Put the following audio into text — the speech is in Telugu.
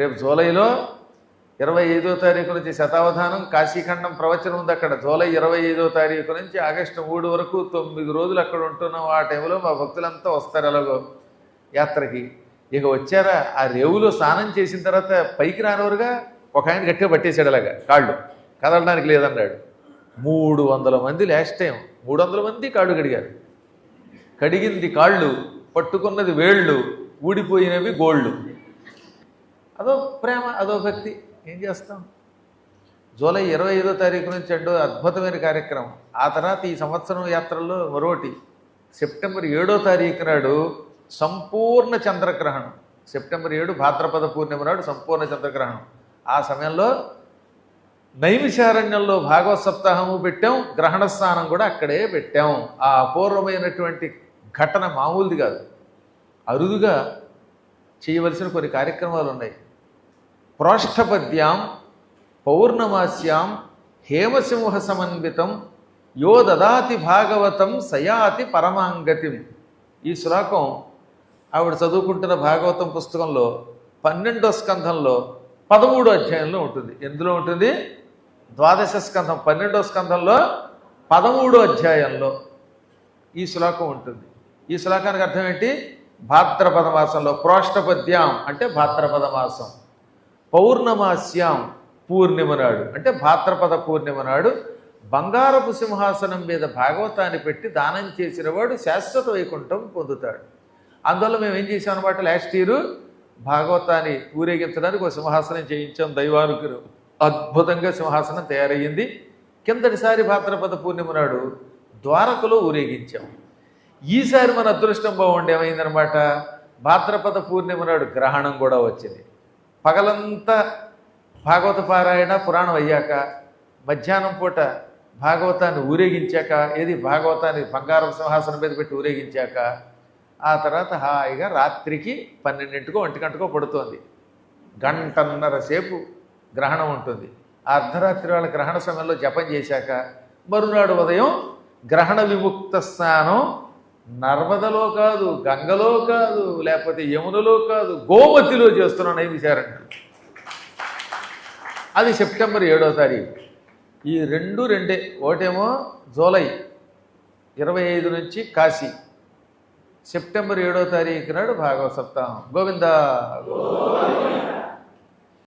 రేపు జూలైలో ఇరవై ఐదో తారీఖు నుంచి శతావధానం కాశీఖండం ప్రవచనం ఉంది అక్కడ. జూలై ఇరవై ఐదో తారీఖు నుంచి ఆగస్టు మూడు వరకు తొమ్మిది రోజులు అక్కడ ఉంటున్నాం. ఆ టైంలో మా భక్తులంతా వస్తారు ఎలాగో యాత్రకి. ఇక వచ్చారా? ఆ రేవులో స్నానం చేసిన తర్వాత పైకి రానివారుగా ఒక ఆయన గట్టిగా పట్టేశాడు అలాగా కాళ్ళు. కదలడానికి లేదన్నాడు. మూడు వందల మంది లాస్ట్ టైం మూడు వందల మంది కాళ్ళు కడిగారు. కడిగింది కాళ్ళు పట్టుకున్నది వేళ్ళు ఊడిపోయినవి గోళ్ళు. అదో ప్రేమ అదో భక్తి. ఏం చేస్తాం? జూలై ఇరవై ఐదో తారీఖు నుంచి అడ్డు అద్భుతమైన కార్యక్రమం. ఆ తర్వాత ఈ సంవత్సరం యాత్రలో మరోటి. సెప్టెంబర్ ఏడో తారీఖు నాడు సంపూర్ణ చంద్రగ్రహణం. సెప్టెంబర్ ఏడు భాద్రపద పూర్ణిమ నాడు సంపూర్ణ చంద్రగ్రహణం. ఆ సమయంలో నైమిషారణ్యంలో భాగవత సప్తాహము పెట్టాం. గ్రహణ స్నానం కూడా అక్కడే పెట్టాం. ఆ అపూర్వమైనటువంటి ఘటన మామూలుది కాదు. అరుదుగా చేయవలసిన కొన్ని కార్యక్రమాలు ఉన్నాయి. ప్రోష్ఠపద్యాం పౌర్ణమాస్యాం హేమసింహ సమన్వితం యో దదాతి భాగవతం సయాతి పరమాంగతిం. ఈ శ్లోకం ఆవిడ చదువుకుంటున్న భాగవతం పుస్తకంలో పన్నెండో స్కంధంలో పదమూడో అధ్యాయంలో ఉంటుంది. ఎందులో ఉంటుంది? ద్వాదశ స్కంధం పన్నెండో స్కంధంలో పదమూడో అధ్యాయంలో ఈ శ్లోకం ఉంటుంది. ఈ శ్లోకానికి అర్థం ఏంటి? భాద్రపద మాసంలో ప్రోష్ఠపద్యాం అంటే భాద్రపద మాసం. పౌర్ణమాస్యాం పూర్ణిమ నాడు. అంటే భాద్రపద పూర్ణిమ నాడు బంగారపు సింహాసనం మీద భాగవతాన్ని పెట్టి దానం చేసిన వాడు శాశ్వత వైకుంఠం పొందుతాడు. అందువల్ల మేము ఏం చేసాం అనమాట లాస్ట్ ఇయర్ భాగవతాన్ని ఊరేగించడానికి ఒక సింహాసనం చేయించాం దైవానుగ్రహం. అద్భుతంగా సింహాసనం తయారయ్యింది. కిందటిసారి భాద్రపద పూర్ణిమ నాడు ద్వారకలో ఊరేగించాం. ఈసారి మన అదృష్టం బాగుండి ఏమైందనమాట భాద్రపద పూర్ణిమ నాడు గ్రహణం కూడా వచ్చింది. పగలంతా భాగవత పారాయణ పురాణం అయ్యాక మధ్యాహ్నం పూట భాగవతాన్ని ఊరేగించాక ఏది భాగవతాన్ని బంగారం సింహాసనం మీద పెట్టి ఊరేగించాక ఆ తర్వాత హాయిగా రాత్రికి పన్నెండింటికో ఒంటిగంటకో పడుతోంది. గంటన్నర సేపు గ్రహణం ఉంటుంది. ఆ అర్ధరాత్రి వాళ్ళ గ్రహణ సమయంలో జపం చేశాక మరునాడు ఉదయం గ్రహణ విముక్త స్నానం నర్మదలో కాదు గంగలో కాదు లేకపోతే యమునలో కాదు గోమతిలో చేస్తున్నాను ఏమి చేశారంట? అది సెప్టెంబర్ ఏడో తారీఖు. ఈ రెండు రెండే ఒకటేమో జూలై ఇరవై ఐదు నుంచి కాశీ. సెప్టెంబర్ ఏడో తారీఖు నాడు భాగవత సప్తాహం. గోవింద!